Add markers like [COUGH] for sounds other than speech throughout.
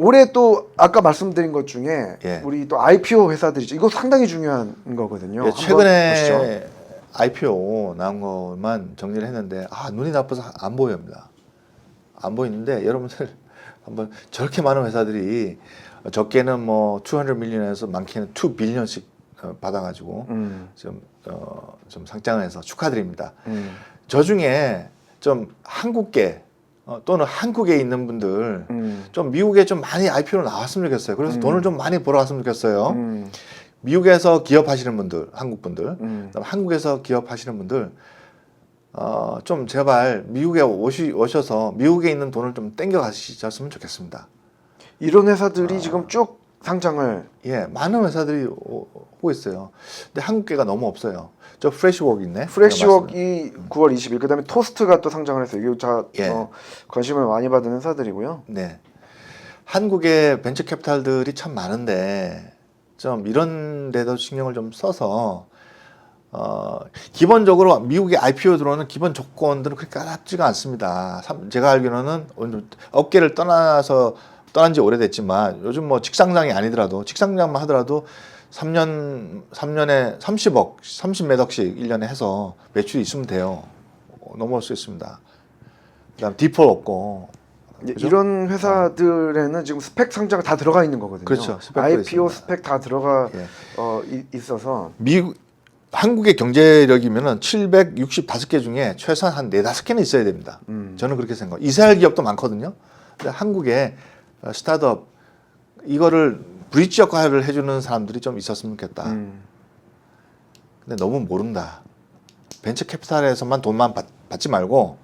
올해 또 아까 말씀드린 것 중에 예. 우리 또 IPO 회사들이죠. 이거 상당히 중요한 거거든요. 예. 최근에 IPO 나온 것만 정리를 했는데 아 눈이 나빠서 안 보입니다. 안 보이는데 여러분들 [LAUGHS] 한번 저렇게 많은 회사들이 적게는 뭐200 밀리언에서 많게는 2 빌리언씩 어, 받아가지고 음, 좀, 어, 좀 상장을 해서 축하드립니다. 음, 저 중에 좀 한국계 어, 또는 한국에 있는 분들 음, 좀 미국에 좀 많이 IPO로 나왔으면 좋겠어요. 그래서 음. 돈을 좀 많이 벌어왔으면 좋겠어요. 음, 미국에서 기업하시는 분들, 한국 분들, 음. 한국에서 기업하시는 분들, 어, 좀 제발 미국에 오시, 오셔서 미국에 있는 돈을 좀 땡겨 가셨으면 좋겠습니다. 이런 회사들이 아. 지금 쭉 상장을 예, 많은 회사들이 오, 고 있어요. 근데 한국계가 너무 없어요. 저 프레시웍 있네. 프레시웍이 9월 20일 그다음에 토스트가 또 상장을 했어요. 이거 자 예. 어, 관심을 많이 받은 회사들이고요. 네. 한국의 벤처 캐피탈들이 참 많은데 좀 이런 데도 신경을 좀 써서 어, 기본적으로 미국의 IPO 들어오는 기본 조건들은 그렇게 까다롭지가 않습니다. 삼- 제가 알기로는 업계를 떠나서 떠난 지 오래됐지만 요즘 뭐 직상장이 아니더라도 직상장만 하더라도 3년 3년에 30억, 30몇 억씩 1년에 해서 매출이 있으면 돼요. 어, 넘어올 수 있습니다. 그다음 디폴 없고 예, 그죠? 이런 회사들에는 지금 스펙 상자가 다 들어가 있는 거거든요. 그렇죠. 스펙도 IPO 있습니다. 스펙 다 들어가 예. 어, 이- 있어서 미국 한국의 경제력이면은 765개 중에 최소한 한 4, 5개는 있어야 됩니다. 음. 저는 그렇게 생각해요. 이스라엘 기업도 많거든요. 근데 한국에 어, 스타트업 이거를 브릿지 역할을 해주는 사람들이 좀 있었으면 좋겠다. 음, 근데 너무 모른다. 벤처 캐피탈에서만 돈만 받, 받지 말고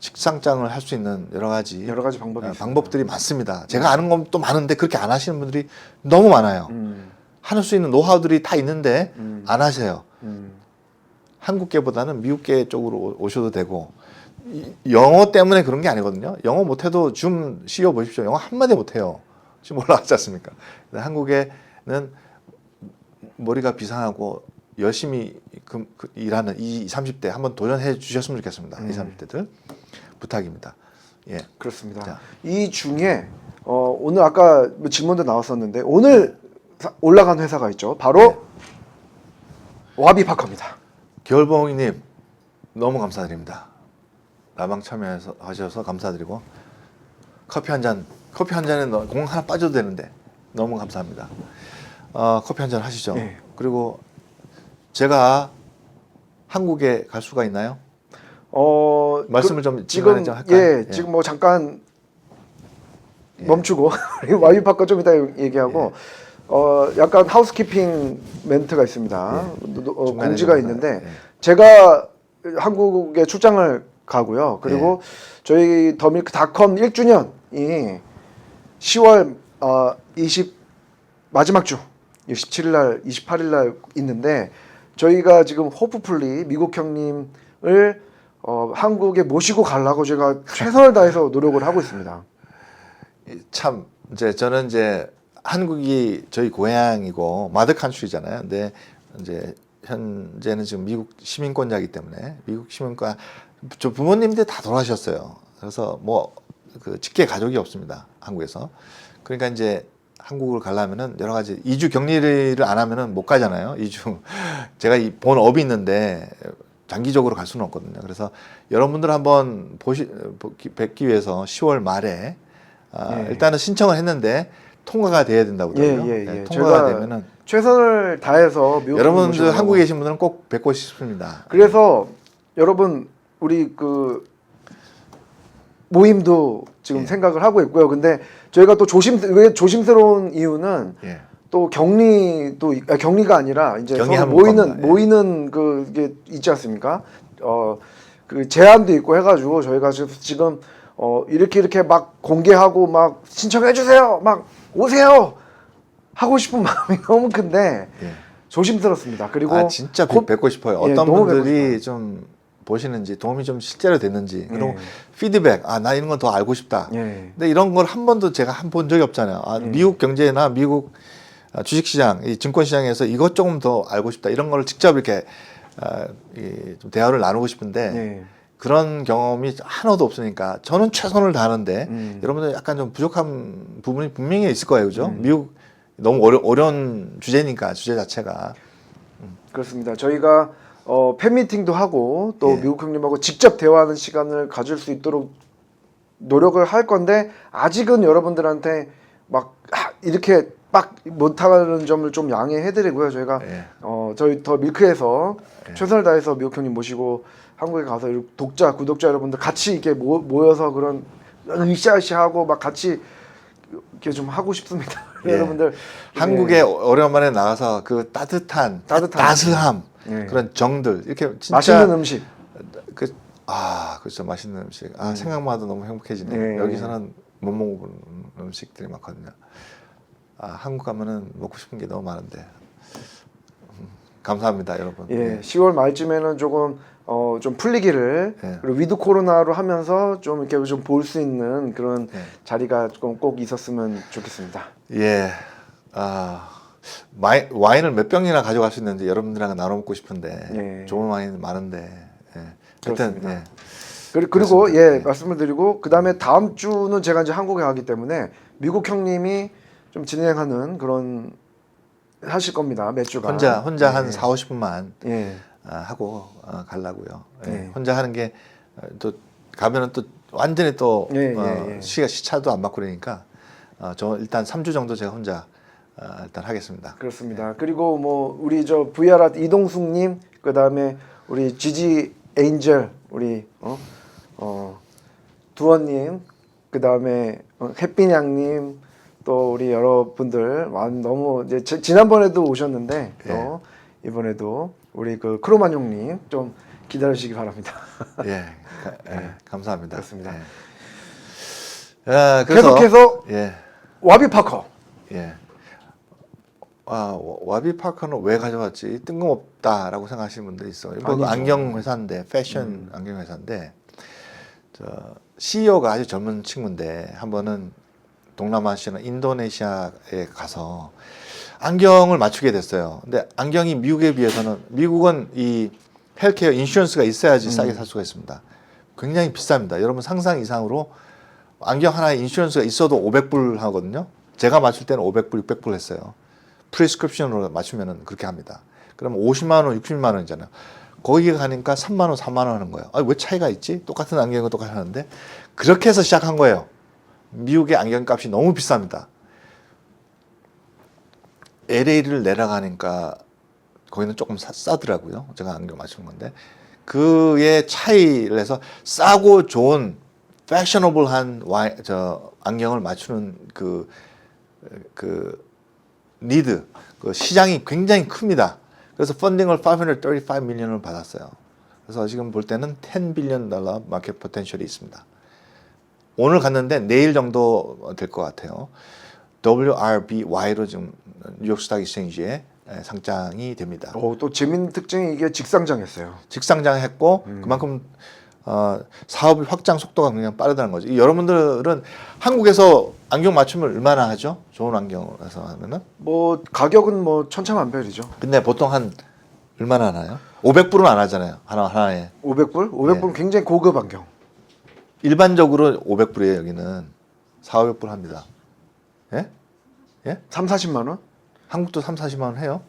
직상장을 할 수 있는 여러 가지 여러 가지 방법이 어. 방법들이 많습니다. 제가 아는 건 또 많은데 그렇게 안 하시는 분들이 너무 많아요. 음, 할수 있는 노하우들이 다 있는데 음. 안 하세요. 음, 한국계보다는 미국계 쪽으로 오- 오셔도 되고 이- 영어 때문에 그런 게 아니거든요. 영어 못해도 줌 CEO 보십시오. 영어 한마디 못해요. 지금 올라갔지 않습니까? 한국에는 머리가 비상하고 열심히 그, 그 일하는 이 30대 한번 도전해 주셨으면 좋겠습니다. 음. 이 30대들 부탁입니다. 예. 그렇습니다. 자. 이 중에 어, 오늘 아까 뭐 질문도 나왔었는데 오늘 사- 올라간 회사가 있죠. 바로 네. 와비파커입니다. 겨울봉이님 너무 감사드립니다. 라방 참여해서 하셔서 감사드리고 커피 한 잔 커피 한 잔에 넣- 공 하나 빠져도 되는데 너무 감사합니다. 어, 커피 한 잔 하시죠. 네. 그리고 제가 한국에 갈 수가 있나요? 어, 말씀을 좀 지금 좀 할까요? 예, 예. 지금 뭐 잠깐 예. 멈추고 [LAUGHS] 와비파커 좀 이따 얘기하고 어 약간 하우스키핑 멘트가 있습니다. 노- 노- 어, 공지가 좀 있는데 예. 제가 한국에 출장을 가고요. 그리고 예. 저희 더밀크닷컴 1주년이 10월 어, 20 마지막 주 27일 날 28일 날 있는데 저희가 지금 호프풀리 미국 형님을 어, 한국에 모시고 가려고 제가 최선을 다해서 [LAUGHS] 노력을 하고 있습니다. 참 이제 저는 이제 한국이 저희 고향이고 마더 칸츄리잖아요. 근데 이제 현재는 지금 미국 시민권자이기 때문에 미국 시민권 저 부모님들 다 돌아가셨어요. 그래서 뭐 그 직계 가족이 없습니다. 한국에서. 그러니까 이제 한국을 가려면은 여러 가지 이주 격리를 안 하면은 못 가잖아요. 이주 [LAUGHS] 제가 이 본 업이 있는데 장기적으로 갈 수는 없거든요. 그래서 여러분들 한번 보시 뵙기 위해서 10월 말에 아, 예. 일단은 신청을 했는데 통과가 돼야 된다고 그러더라고요. 예, 예, 예. 통과가 되면은 최선을 다해서 여러분들 한국에 계신 분들은 꼭 뵙고 싶습니다. 그래서 여러분 우리 그 모임도 지금 예. 생각을 하고 있고요. 근데 저희가 또 조심 왜 조심스러운 이유는 예. 또 격리도 이- 아, 격리가 아니라 이제 서로 모이는 겁니다. 예. 모이는 그게 있지 않습니까? 어 그 제한도 있고 해가지고 저희가 지금- 지금 어 이렇게 이렇게 막 공개하고 막 신청해 주세요, 막 오세요 하고 싶은 [LAUGHS] 마음이 너무 큰데 예. 조심스럽습니다. 그리고 아 진짜 곧- 뵙고 싶어요. 예, 어떤 너무 뵙고 분들이 좀 보시는지 도움이 좀 실제로 됐는지 그리고 예. 피드백 아 나 이런 건 더 알고 싶다. 예. 근데 이런 걸 한 번도 제가 한 본 적이 없잖아요. 아, 음. 미국 경제나 미국 아, 주식시장, 이 증권시장에서 이것 조금 더 알고 싶다. 이런 걸 직접 이렇게 아, 이, 좀 대화를 나누고 싶은데 예. 그런 경험이 하나도 없으니까 저는 최선을 다하는데 음. 여러분들 약간 좀 부족한 부분이 분명히 있을 거예요, 그죠? 음. 미국 너무 어려, 어려운 주제니까 주제 자체가 그렇습니다. 저희가 어, 팬미팅도 하고 또 예. 미국 형님하고 직접 대화하는 시간을 가질 수 있도록 노력을 할 건데 아직은 여러분들한테 막 하, 이렇게 막 못하는 점을 좀 양해해드리고요. 저희가 예. 어, 저희 더 밀크에서 예. 최선을 다해서 미국 형님 모시고 한국에 가서 독자 구독자 여러분들 같이 이렇게 모, 모여서 그런 으쌰으쌰하고 막 같이 이렇게 좀 하고 싶습니다. [LAUGHS] 예. 여러분들 한국에 오랜만에 나가서 그 따뜻한, 따뜻한 따스함 예. 그런 정들 이렇게 진짜 맛있는 음식 그, 아, 그렇죠. 맛있는 음식. 아, 음. 생각만 해도 너무 행복해지네. 예. 여기서는 못 먹어보는 음식들이 많거든요. 아, 한국 가면은 먹고 싶은 게 너무 많은데. 음, 감사합니다, 여러분. 예, 10월 말쯤에는 조금 어, 좀 풀리기를 예. 그리고 위드 코로나로 하면서 좀 이렇게 좀 볼 수 있는 그런 예. 자리가 조금 꼭 있었으면 좋겠습니다. 예. 아, 마이, 와인을 몇 병이나 가져갈 수 있는지 여러분들이랑 나눠 먹고 싶은데 예. 좋은 와인 많은데. 예. 하여튼 그렇습니다. 예. 그리- 그리고 그렇습니다. 예 네. 말씀을 드리고 그 다음에 다음 주는 제가 이제 한국에 가기 때문에 미국 형님이 좀 진행하는 그런 하실 겁니다 몇 주간 혼자 혼자 예. 한 4, 50분만 예 아, 하고 어, 가려고요. 예. 네. 혼자 하는 게 또 가면은 또 완전히 또 예, 예, 어, 예. 시가 시차도 안 맞고 그러니까 어, 저 일단 3주 정도 제가 혼자 어, 일단 하겠습니다. 그렇습니다. 그리고 뭐 우리 저 VR 이동숙님 그 다음에 우리 지지 에인젤 우리 어, 어 두원님 그 다음에 어, 햇빈양님 또 우리 여러분들 완 너무 이제 지- 지난번에도 오셨는데 또 이번에도 우리 그 크로만용님 좀 기다리시기 바랍니다. 예, 가- 예, 감사합니다. 그렇습니다. 예. 예, 그래서 계속해서 예, 와비 파커. 예. 아, 와- 와비 파커는 왜 가져왔지? 뜬금없다라고 생각하시는 분들 있어요. 이거 아니죠. 안경 회사인데 패션 음. 안경 회사인데 저 CEO가 아주 젊은 친구인데 한 번은 동남아시아나 인도네시아에 가서 안경을 맞추게 됐어요. 근데 안경이 미국에 비해서는 미국은 이 헬케어 인슈런스가 있어야지 싸게 음. 살 수가 있습니다. 굉장히 비쌉니다. 여러분 상상 이상으로 안경 하나에 인슈런스가 있어도 500불 하거든요. 제가 맞출 때는 500불, 600불 했어요. 프리스크립션으로 맞추면은 그렇게 합니다. 그러면 50만 원, 60만 원이잖아요. 거기 가니까 3만 원, 4만 원 하는 거예요. 아, 왜 차이가 있지? 똑같은 안경은 똑같이 하는데 그렇게 해서 시작한 거예요. 미국의 안경값이 너무 비쌉니다. LA를 내려가니까 거기는 조금 싸, 싸더라고요. 제가 안경 맞춘 건데 그의 차이를 해서 싸고 좋은 패셔너블한 안경을 맞추는 그, 그 니드, 그 시장이 굉장히 큽니다. 그래서 펀딩을 535 밀리언을 받았어요. 그래서 지금 볼 때는 10 빌리언 달러 마켓 포텐셜이 있습니다. 오늘 갔는데 내일 정도 될 것 같아요. WRBY로 지금 뉴욕 스탁 익스체인지에 상장이 됩니다. 오, 또 재밌는 특징이 이게 직상장했어요. 직상장했고 음. 그만큼 어, 사업의 확장 속도가 굉장히 빠르다는 거죠. 이 여러분들은 한국에서 안경 맞춤을 얼마나 하죠? 좋은 안경에서 하면은? 뭐 가격은 뭐 천차만별이죠. 근데 보통 한 얼마나 하나요? 500불은 안 하잖아요. 하나 하나에. 500불? 500불 은 네. 굉장히 고급 안경. 일반적으로 500불이에요. 여기는 4, 500불 합니다. 예? 예? 3, 40만 원? 한국도 3, 40만 원 해요?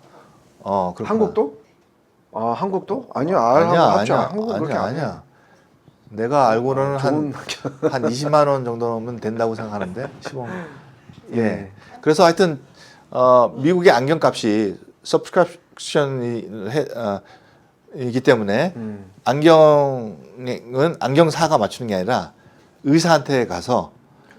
어, 그렇구나. 한국도? 아 한국도? 아니요 알하고 아니야. 아니야. 한국은 그렇게 아니야. 아니야. 내가 알고는 좋은 [LAUGHS] 한한 20만 원 정도면 된다고 생각하는데 15만. 예. 예. 그래서 하여튼 어, 미국의 안경값이 서브스크립션이 해, 어, 이기 때문에 음. 안경은 안경사가 맞추는 게 아니라 의사한테 가서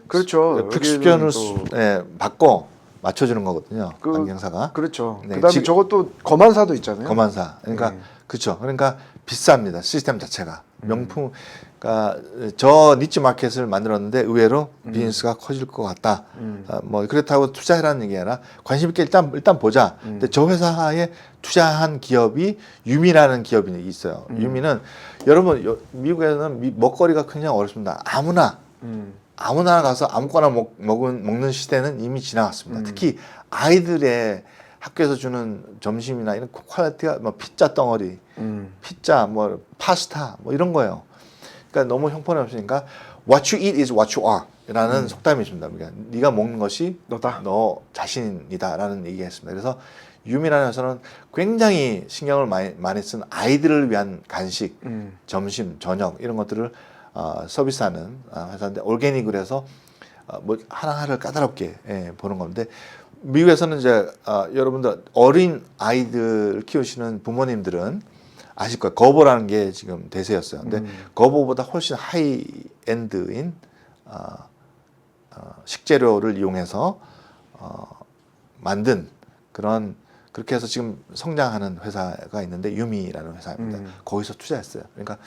그렇죠. 프리스크립션을 수- 또- 예, 받고 맞춰주는 거거든요. 그- 안경사가 그렇죠. 네, 그다음에 지금- 저것도 검안사도 있잖아요. 검안사. 그러니까 네. 그렇죠. 그러니까 비쌉니다. 시스템 자체가 음. 명품. 그러니까 저 니치 마켓을 만들었는데 의외로 음. 비즈니스가 커질 것 같다. 음. 아, 뭐 그렇다고 투자해라는 얘기 아니라 관심 있게 일단 일단 보자. 음. 근데 저 회사에 투자한 기업이 유미라는 기업이 있어요. 음. 유미는 여러분 요- 미국에는 미- 먹거리가 굉장히 어렵습니다. 아무나 음. 아무나 가서 아무거나 먹, 먹은, 먹는 시대는 이미 지나갔습니다. 음. 특히 아이들의 학교에서 주는 점심이나 이런 퀄리티가 뭐 피자 덩어리, 음. 피자, 뭐 파스타, 뭐 이런 거예요. 그러니까 너무 형편이 없으니까 what you eat is what you are.라는 음. 속담이 있습니다. 그러니까 네가 먹는 것이 너다. 너 자신이다라는 얘기했습니다. 그래서 유미라는 회사는 굉장히 신경을 많이 많이 쓴 아이들을 위한 간식, 음. 점심, 저녁 이런 것들을 어, 서비스하는 어, 회사인데 올게닉을 해서 어, 뭐 하나하나를 까다롭게 예, 보는 건데 미국에서는 이제 어, 여러분들 어린 아이들 키우시는 부모님들은 아실 거예요. 거보라는 게 지금 대세였어요. 근데 음. 거보보다 훨씬 하이 엔드인 어, 어, 식재료를 이용해서 어, 만든 그런 그렇게 해서 지금 성장하는 회사가 있는데 유미라는 회사입니다. 음. 거기서 투자했어요. 그러니까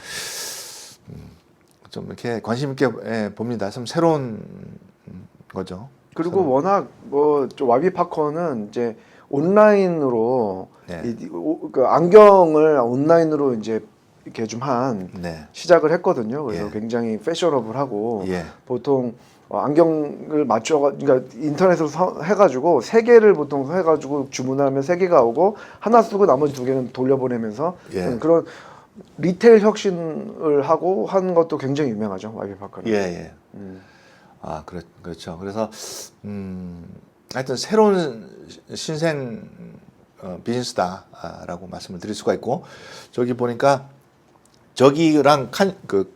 음, 좀 이렇게 관심 있게 예, 봅니다. 좀 새로운 음, 거죠. 그리고 새로운. 워낙 뭐좀 와비 파커는 이제 온라인으로 네. 이, 오- 그 안경을 온라인으로 이제 이렇게 좀한 네. 시작을 했거든요. 그래서 예. 굉장히 패셔너블하고 예. 보통 어, 안경을 맞춰 그러니까 인터넷으로 서- 해가지고 세 개를 보통 해가지고 주문하면 세 개가 오고 하나 쓰고 나머지 두 개는 돌려보내면서 예. 음, 그런 리테일 혁신을 하고 한 것도 굉장히 유명하죠 와이비 파커는. 예, 예. 음. 아, 그렇, 그렇죠. 그래서 음, 하여튼 새로운 시- 신생 어, 비즈니스다라고 말씀을 드릴 수가 있고 저기 보니까 저기랑 칸, 그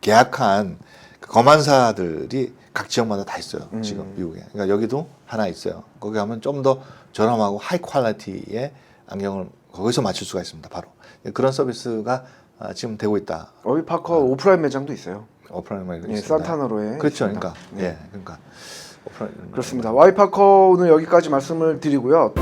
계약한 그 검안사들이 각 지역마다 다 있어요. 음. 지금 미국에. 그러니까 여기도 하나 있어요. 거기 가면 좀 더 저렴하고 하이 퀄리티의 안경을 거기서 맞출 수가 있습니다. 바로 그런 서비스가 아, 지금 되고 있다. 와이비 파커 오프라인 매장도 있어요. 오프라인에 예, 있습니다. 산타나로에 그렇죠. 있습니다. 그러니까 네. 예, 그러니까 오프라인 그렇습니다. 와이파커 오늘 여기까지 말씀을 드리고요.